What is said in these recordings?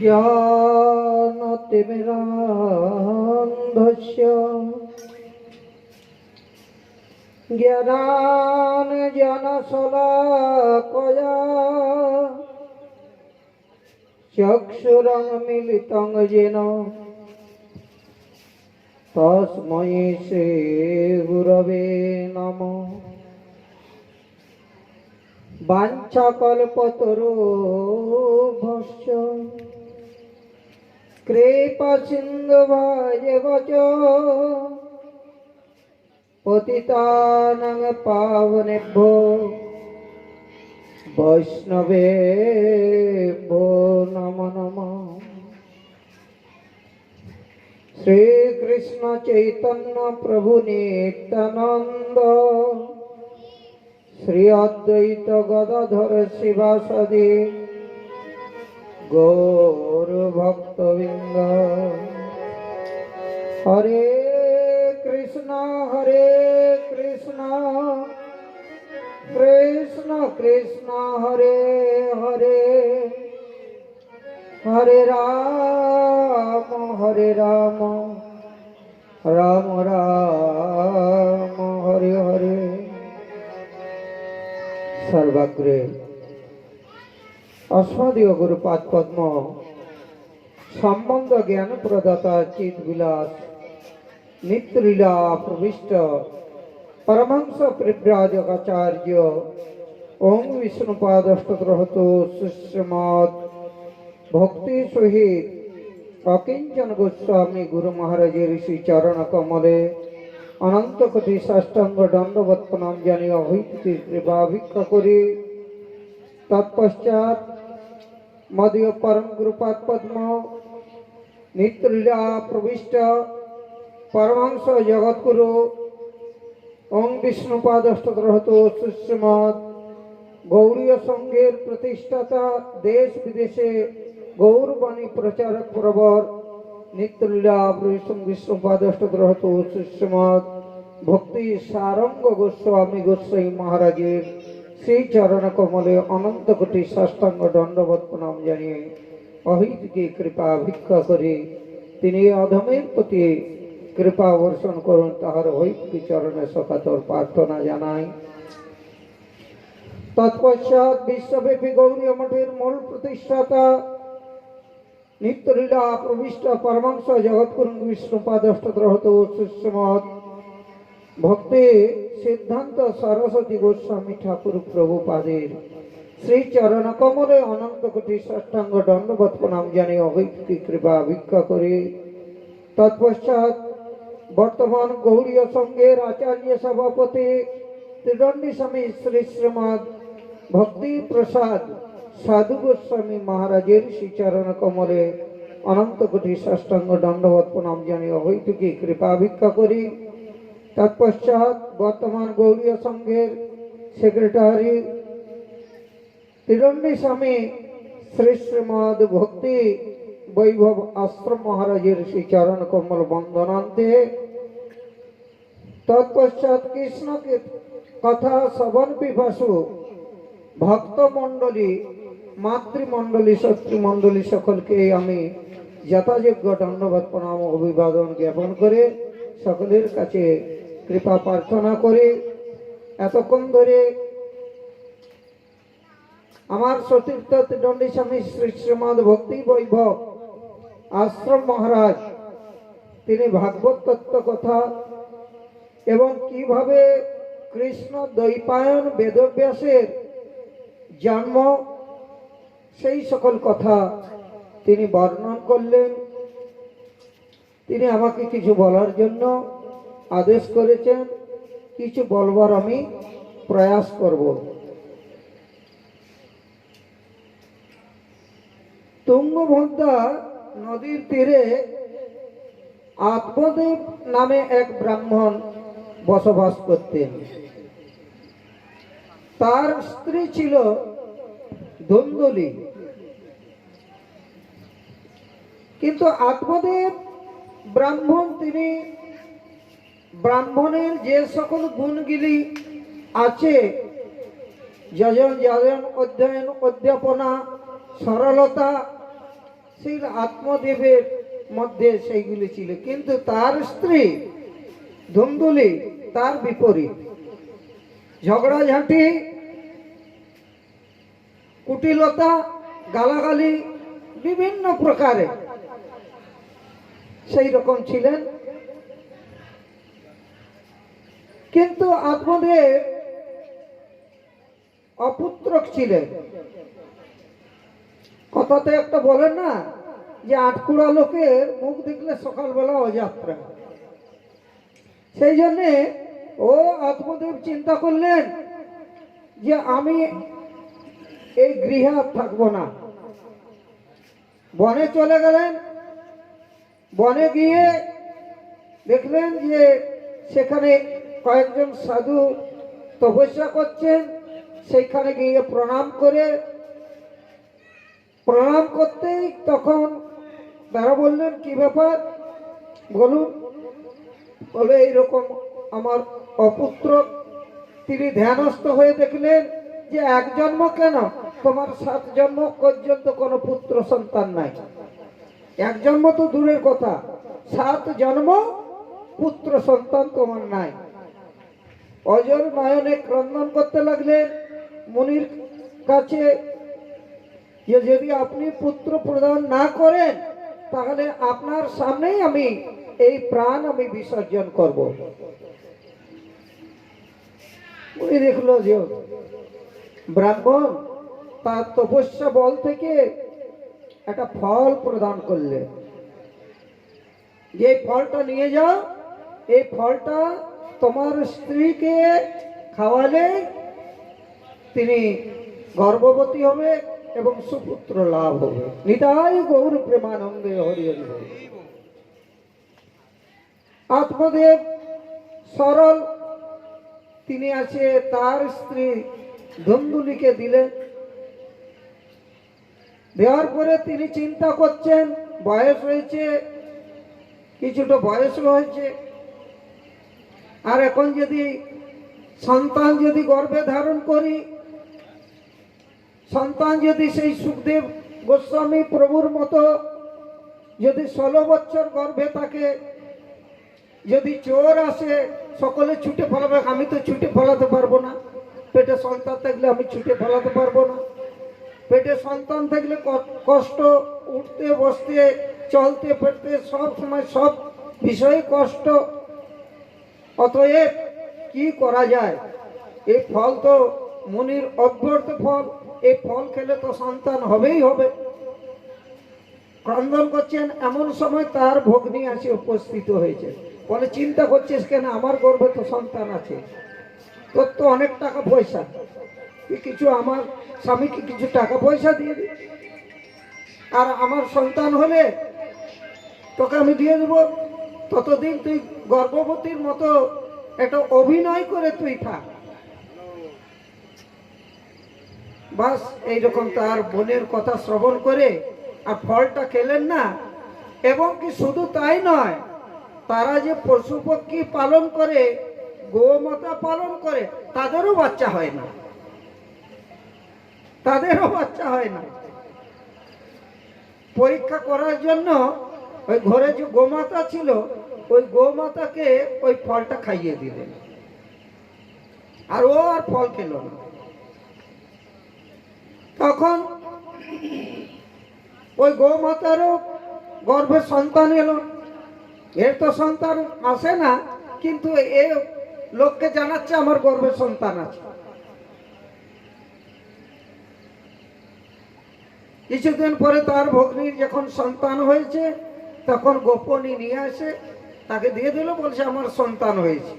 ज्ञानतिमिरान्धस्य ज्ञानान् जनशलाकया चक्षुरं मिलितं येन तस्मै श्रीगुरवे नमः বাঞ্ছাকল্পতরুভশ্চ কৃপসিন্ধুভয়বচ পতিতানং পাবনেভ্যো। বৈষ্ণবে নম নম। শ্রীকৃষ্ণ চৈতন্য প্রভু নিত্যানন্দ। শ্রী অদ্বৈত গদাধর শিবাসদে। গৌর অস্মদীয় গুরুপাদ পদ্ম। সম্বন্ধ জ্ঞান প্রদাতা চিত বিলাস। নিত্যলীলা প্রবিষ্ট। পরমহংস প্রিব্রাজকাচার্য ওং বিষ্ণুপাদষ্টগ্রহত সুশ্রমত ভক্তি সহিত অকিঞ্চন গোস্বামী গুরু মহারাজের শ্রী চরণ কমলে। অনন্ত কোটি সাষ্টাঙ্গ দণ্ডবত প্রণাম জানিয়ে অভৈতি কৃপা ভিক্ষা করি। তৎপশ্চাৎ মদীয় পরম গুরুপাদ পদ্ম নিত্যলীলা প্রবিষ্ট পরমাংশ জগৎগুরু ওং বিষ্ণুপাদষ্টগ্রহত সুশ্রমত গৌরীয় সংঘের প্রতিষ্ঠাতা দেশ বিদেশে গৌরবাণী প্রচারক প্রবর নিত্যলীলা প্রবিষ্ণ বিষ্ণুপাদষ্টগ্রহত সুশ্রমত ভক্তি সারঙ্গ গোস্বামী গোস্বাই মহারাজের সেই চরণ কমলে অনন্ত কোটি সাষ্টাঙ্গ দণ্ডবত প্রণাম জানিয়ে অহিতকে কৃপা ভিক্ষা করে তিনি অধমের প্রতি কৃপা বর্ষণ করুন, তাহার হৈতকি চরণে সকাতর প্রার্থনা জানাই। তৎপশ্চাৎ বিশ্বব্যাপী গৌরী মঠের মূল প্রতিষ্ঠাতা নিত্যলীলা প্রবিষ্ট পরমাংশ জগৎগুরু বিষ্ণুপাদ অষ্টগ্রহত সুশ্রমত ভক্তি সিদ্ধান্ত সরস্বতী গোস্বামী ঠাকুর প্রভুপাদের শ্রী চরণ কমলে অনন্ত কোটি ষষ্ঠাঙ্গ দণ্ডবত প্রণাম জানিয়ে অভৈক্তি কৃপা ভিক্ষা করে। তৎপশ্চাৎ বর্তমান গৌরীয় সংঘের আচার্য সভাপতি ত্রিদণ্ডী স্বামী শ্রী শ্রীমদ ভক্তি প্রসাদ সাধু গোস্বামী মহারাজের শ্রীচরণ কমলে অনন্ত কোটি ষষ্ঠাঙ্গ দণ্ডবত প্রণাম জানিয়ে অহৈতুকী কৃপা ভিক্ষা করি। তৎপশ্চাৎ বর্তমান গৌরীয় সংঘের সেক্রেটারি ত্রিদণ্ডী স্বামী শ্রী শ্রীমদ ভক্তি বৈভব আশ্রম মহারাজের শ্রী চরণ কমল বন্দনান্তে। তৎপশ্চাৎ কৃষ্ণকে কথা শ্রবণ পিপাসু ভক্ত মণ্ডলী, মাতৃমণ্ডলী, শত্রুমণ্ডলী সকলকে আমি যথাযোগ্য দণ্ডবাদ প্রণাম, অভিবাদন জ্ঞাপন করে সকলের কাছে কৃপা প্রার্থনা করে। এতক্ষণ ধরে আমার সতীর্থ দণ্ডী স্বামী শ্রী শ্রীমদ ভক্তি বৈভব আশ্রম মহারাজ, তিনি ভাগবত তত্ত্ব কথা এবং কীভাবে কৃষ্ণ দৈপায়ন বেদব্যাসের জন্ম, সেই সকল কথা তিনি বর্ণন করলেন। তিনি আমাকে কিছু বলার জন্য আদেশ করেছেন, কিছু বলবার আমি প্রয়াস করব। তুঙ্গভদ্রা নদীর তীরে আত্মদেব নামে এক ব্রাহ্মণ বসবাস করতেন। তার স্ত্রী ছিল ধুন্দুলি। কিন্তু আত্মদেব ব্রাহ্মণ তিনি ব্রাহ্মণের যে সকল গুণগুলি আছে, যজন যজন, অধ্যয়ন, অধ্যাপনা, সরলতা, সেই আত্মদেবের মধ্যে সেইগুলি ছিল। কিন্তু তার স্ত্রী ধুমধুলি তার বিপরীত। ঝগড়াঝাঁটি, কুটিলতা, গালাগালি, বিভিন্ন প্রকারে সেই রকম ছিলেন। কিন্তু আত্মদেব অপুত্রক ছিলেন। কথাতে একটা বলেন না যে আটকুড়া লোকের মুখ দেখলে সকালবেলা অযাত্রা। সেই জন্যে ও আত্মদেব চিন্তা করলেন যে আমি এই গৃহে আর থাকব না। বনে চলে গেলেন। বনে গিয়ে দেখলেন যে সেখানে কয়েকজন সাধু তপস্যা করছেন, সেইখানে গিয়ে প্রণাম করে, প্রণাম করতেই তখন তারা বললেন, কি ব্যাপার? বলুন। বলে, এইরকম আমার অপুত্র, তিনি ধ্যানস্থ হয়ে দেখলেন যে এক জন্ম কেন? তোমার সাত জন্ম পর্যন্ত কোনো পুত্র সন্তান নাই। এক জন্ম তো দূরের কথা, সাত জন্ম পুত্র সন্তান তোমার নাই। অজর নয়নে ক্রন্দন করতে লাগলেন। মুনির কাছে, যে যদি আপনি পুত্র প্রদান না করেন, তাহলে আপনার সামনেই আমি এই প্রাণ আমি বিসর্জন করব। উনি দেখল যে ব্রাহ্মণ তার তপস্যা বল থেকে একটা ফল প্রদান করলে যে ফলটা নিয়ে যাও, এই ফলটা তোমার স্ত্রীকে খাওয়ালে তিনি গর্ভবতী হবে এবং সুপুত্র লাভ হবে। নিতাই গৌর প্রেমানন্দে হরি হরি আত্মদেব সরল, তিনি আছে তার স্ত্রী ধুমধুলিকে দিলেন দেওয়ার পরে তিনি চিন্তা করছেন, বয়স হয়েছে, কিছুটা বয়স হয়েছে। আর এখন যদি সন্তান যদি গর্ভে ধারণ করি, সন্তান যদি সেই সুখদেব গোস্বামী প্রভুর মতো যদি ষোলো বছর গর্ভে থাকে, যদি চোর আসে, সকলে ছুটে ফলাবে আমি তো ছুটে ফলাতে পারব না। পেটে সন্তান থাকলে আমি ছুটে ফলাতে পারব না। পেটে সন্তান থাকলে কষ্ট উঠতে, বসতে, চলতে, ফিরতে, সব সময় সব বিষয়ে কষ্ট অতএব কি করা যায়? এই ফল তো মনির অভ্যর্থ ফল, এই ফল খেলে তো সন্তান হবেই হবে। ক্রন্দন করছেন, এমন সময় তার ভগ্নি আসে উপস্থিত হয়েছে। বলে, চিন্তা করছিস কেন? আমার গর্ভে তো সন্তান আছে। তোর তো অনেক টাকা পয়সা। তুই কিছু আমার স্বামীকে কিছু টাকা পয়সা দিয়ে দি। আর আমার সন্তান হলে তোকে আমি দিয়ে দেবো। ততদিন তুই গর্ভবতীর মতো একটা অভিনয় করে তুই থাক। বাস এইরকম তার বোনের কথা শ্রবণ করে আর ফলটা খেলেন না। এবং কি শুধু তাই নয়, তারা যে পশু পক্ষী পালন করে, গোমাতা পালন করে, তাদেরও বাচ্চা হয় না। তাদেরও বাচ্চা হয় না। পরীক্ষা করার জন্য ওই ঘরে যে গোমাতা ছিল, ওই গোমাতাকে ওই ফলটা খাইয়ে দিলেন আর ও আর ফল খেল না। তখন ওই গোমাতারও গর্ভের সন্তান এলো। এর তো সন্তান আসে না, কিন্তু এ লোককে জানাচ্ছে আমার গর্ভের সন্তান আছে। কিছুদিন পরে তার ভগ্নির যখন সন্তান হয়েছে তখন গোপনী নিয়ে আসে তাকে দিয়ে দিল, বলছে আমার সন্তান হয়েছে।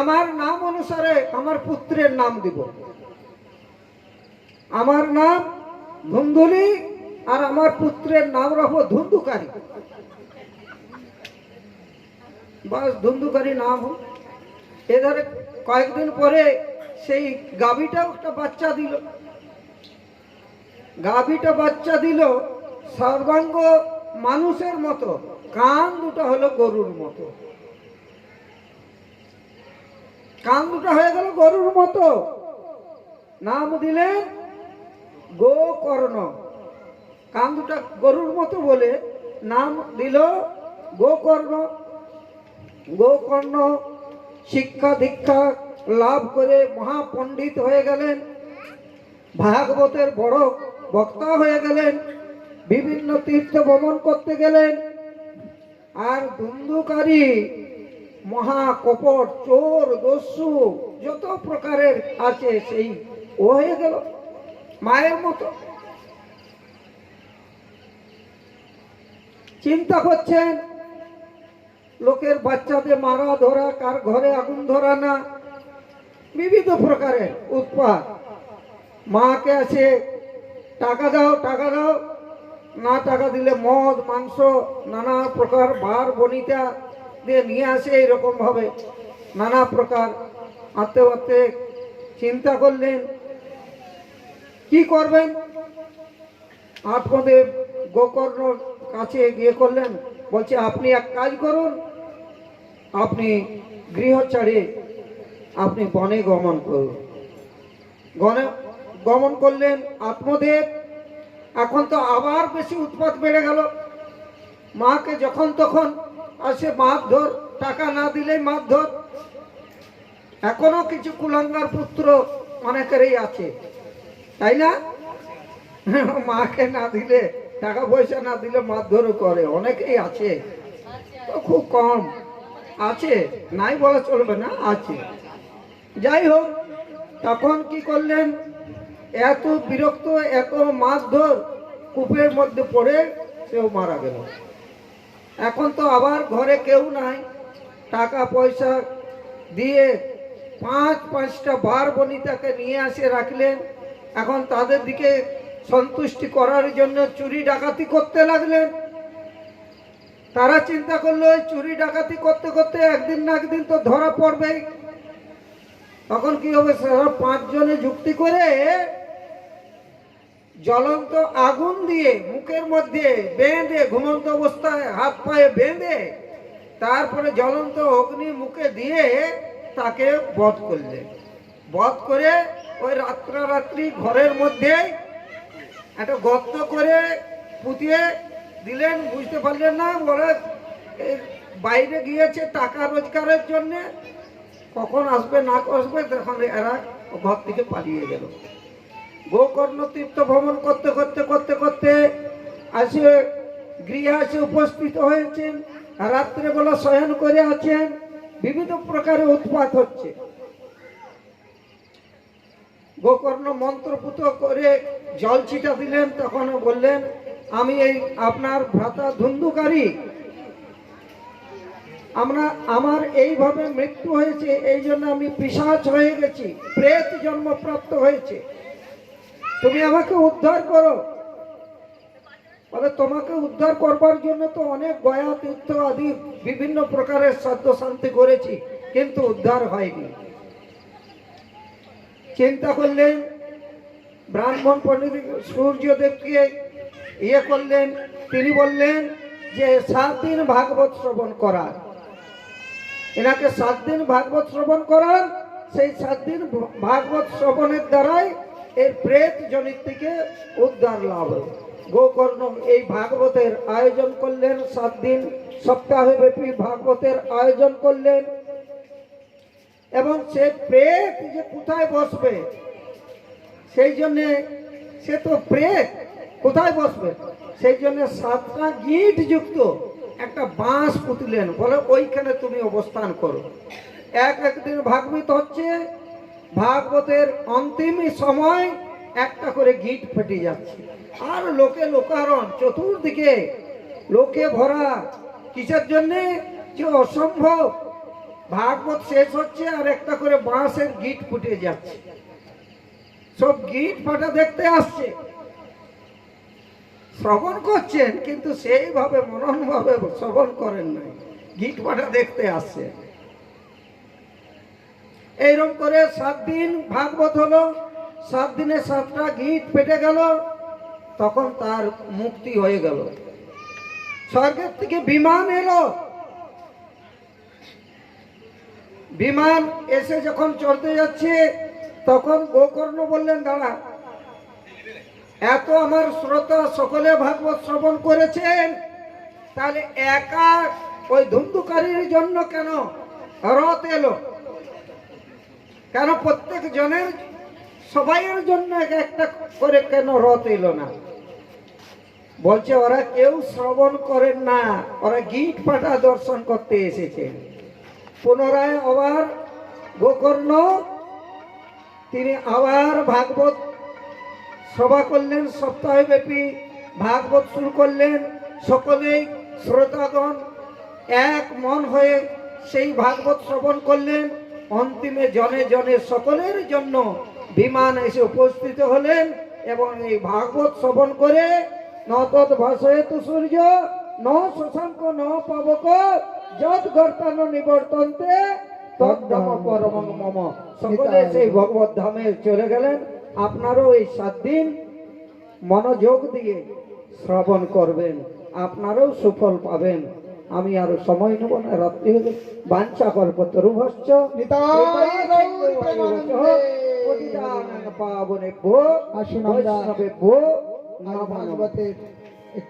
আমার নাম অনুসারে আমার পুত্রের নাম দিব। আমার নাম ধুন্দুলি আর আমার পুত্রের নাম রাখব ধুন্দুকারী। বাস, ধুন্দুকারী নাম এধারে কয়েকদিন পরে সেই গাভীটাও একটা বাচ্চা দিল। গাভীটা বাচ্চা দিল সর্বাঙ্গ মানুষের মতো, কান দুটো হলো গরুর মতো। কান দুটো হয়ে গেল গরুর মতো। নাম দিলেন গোকর্ণ। কান দুটা গরুর মতো বলে নাম দিল গোকর্ণ। গোকর্ণ শিক্ষা দীক্ষা লাভ করে মহাপণ্ডিত হয়ে গেলেন। ভাগবতের বড় বক্তা হয়ে গেলেন। বিভিন্ন তীর্থ ভ্রমণ করতে গেলেন। আর ধুন্ধুকারী মহা কপট চোর, দস্যু, যত প্রকারের আছে সেই ও হয়ে গেল মায়ের মতো। চিন্তা করছেন, লোকের বাচ্চাদের মারা ধরা, কার ঘরে আগুন ধরা না বিবিধ প্রকারের উৎপাদ মাকে আছে, টাকা দাও টাকা দাও না টাকা দিলে মদ, মাংস, নানা প্রকার বার বনিতা দিয়ে নিয়ে আসে এইরকম ভাবে। নানা প্রকার আত্মে আত্মে চিন্তা করলেন, কি করবেন? আত্মদেব গোকর্ণ কাছে গিয়ে করলেন, বলছে, আপনি এক কাজ করুন, আপনি গৃহ ছাড়ে আপনি বনে গমন করুন। গমন করলেন আত্মদেব এখন তো আবার বেশি উৎপাত বেড়ে গেল। মাকে যখন তখন আসে মারধর, টাকা না দিলেই মারধর। এখনও কিছু কুলাঙ্গার পুত্র অনেকেরই আছে, তাই না? মাকে না দিলে, টাকা পয়সা না দিলে মারধরও করে, অনেকেই আছে। খুব কম। আছে, নাই বলা চলবে না, আছে। যাই হোক, তখন কি করলেন? এত বিরক্ত, এত মারধর কূপের মধ্যে পড়ে সেও মারা গেল। এখন তো আবার ঘরে কেউ নাই। টাকা পয়সা দিয়ে পাঁচ, পাঁচটা বার বনিতাকে নিয়ে আসে রাখলেন। এখন তাদের দিকে সন্তুষ্টি করার জন্য চুরি ডাকাতি করতে লাগলেন। তারা চিন্তা করল চুরি ডাকাতি করতে করতে একদিন না একদিন তো ধরা পড়বেই। তখন কি হবে পাঁচজনে যুক্তি করে জ্বলন্ত আগুন দিয়ে মুখের মধ্যে বেঁধে ঘুমন্ত অবস্থায় হাত পায়ে বেঁধে তারপরে জ্বলন্ত অগ্নি মুখে দিয়ে তাকে বধ করলেন। বধ করে ওই রাত্রারাত্রি ঘরের মধ্যে একটা গর্ত করে পুঁতিয়ে দিলেন, বুঝতে পারলেন না, বলে বাইরে গিয়েছে টাকা রোজগারের জন্যে। কখন আসবে, না আসবে, তখন এরা ঘর থেকে পালিয়ে গেল। গোকর্ণ তীর্থ ভ্রমণ করতে করতে করতে করতে আসে গৃহে আসে উপস্থিত হয়েছেন, রাত্রে বেলা শয়ন করে আছেন, বিভিন্ন প্রকারে উৎপাত হচ্ছে। গোকর্ণ মন্ত্রপুত করে জল ছিটা দিলেন, তখন বললেন, আমি এই আপনার ভ্রাতা ধুন্ধুকারী আমরা, আমার এইভাবে মৃত্যু হয়েছে এই জন্য আমি পিসাচ হয়ে গেছি, প্রেত জন্মপ্রাপ্ত হয়েছে। তুমি আমাকে উদ্ধার করো। তোমাকে উদ্ধার করবার জন্য তো অনেক গয়া, তীর্থ আদি বিভিন্ন প্রকারের সাধ্য শান্তি করেছি, কিন্তু উদ্ধার হয়নি। চিন্তা করলেন ব্রাহ্মণ পণ্ডিত সূর্যদেবকে ইয়ে করলেন, তিনি বললেন যে সাত দিন ভাগবত শ্রবণ করার। এনাকে সাত দিন ভাগবত শ্রবণ করার, সেই সাত দিন ভাগবত শ্রবণের দ্বারাই এর প্রেত জনিত থেকে উদ্ধার লাভ। গোকর্ণ এই ভাগবতের আয়োজন করলেন সাত দিন, সপ্তাহব্যাপী ভাগবতের আয়োজন করলেন। এবং সে প্রেত যে কোথায় বসবে? সেই জন্যে সে তো প্রেত, কোথায় বসবে? সেই জন্য সাতটা গিট যুক্ত একটা বাঁশ পুতলেন। বলে, ওইখানে তুমি অবস্থান করো। এক একদিন ভাগবিত হচ্ছে ভাগবতের অন্তিম সময় একটা করে গিট ফেটে যাচ্ছে। আর লোকে লোকারণ চতুর্দিকে লোকে ভরা। কিসের জন্যে? যে অসম্ভব। ভাগবত শেষ হচ্ছে আর একটা করে বাঁশের গিট ফুটে যাচ্ছে। সব গিট ফাটা দেখতে আসছে। শ্রবণ করছেন, কিন্তু সেইভাবে মননভাবে শ্রবণ করেন নাই। গিট ফাটা দেখতে আসছে। এইরকম করে সাত দিন ভাগবত হলো, সাত দিনে সাতটা গিট পেটে গেল, তখন তার মুক্তি হয়ে গেল। স্বর্গের থেকে বিমান এলো। বিমান এসে যখন চলতে যাচ্ছে, তখন গোকর্ণ বললেন, দাঁড়া, এত আমার শ্রোতা সকলে ভাগবত শ্রবণ করেছেন, তাহলে একা ওই ধুন্ধুকারীর জন্য কেন রথ এলো? কেন প্রত্যেক জনের সবাইয়ের জন্য এক একটা করে কেন রথ এলো না? বলছে, ওরা কেউ শ্রবণ করেন না। ওরা গিট পাটা দর্শন করতে এসেছে। পুনরায় আবার গোকর্ণ, তিনি আবার ভাগবত সভা করলেন, সপ্তাহব্যাপী ভাগবত শুরু করলেন। সকলেই শ্রোতাগণ এক মন হয়ে সেই ভাগবত শ্রবণ করলেন। অন্তিমে জনে জনে সকলের জন্য বিমান এসে উপস্থিত হলেন এবং এই ভাগবত শ্রবণ করে ন তৎ ভাষয়তু সূর্য ন শশাঙ্ক ন পাবক যদ গর্তান নিবর্তন্তে তদ্ধাম পরমং মম। সকলে সেই ভগবত ধামে চলে গেলেন। আপনারও এই সাত দিন মনোযোগ দিয়ে শ্রবণ করবেন। আপনারাও সুফল পাবেন। আমি আরও সময় নেব না রাত্রি হলে বাঞ্ছা কল্প তরুভশ্চ পাবনে ভো আসুন আমরা ভো ভাগবতের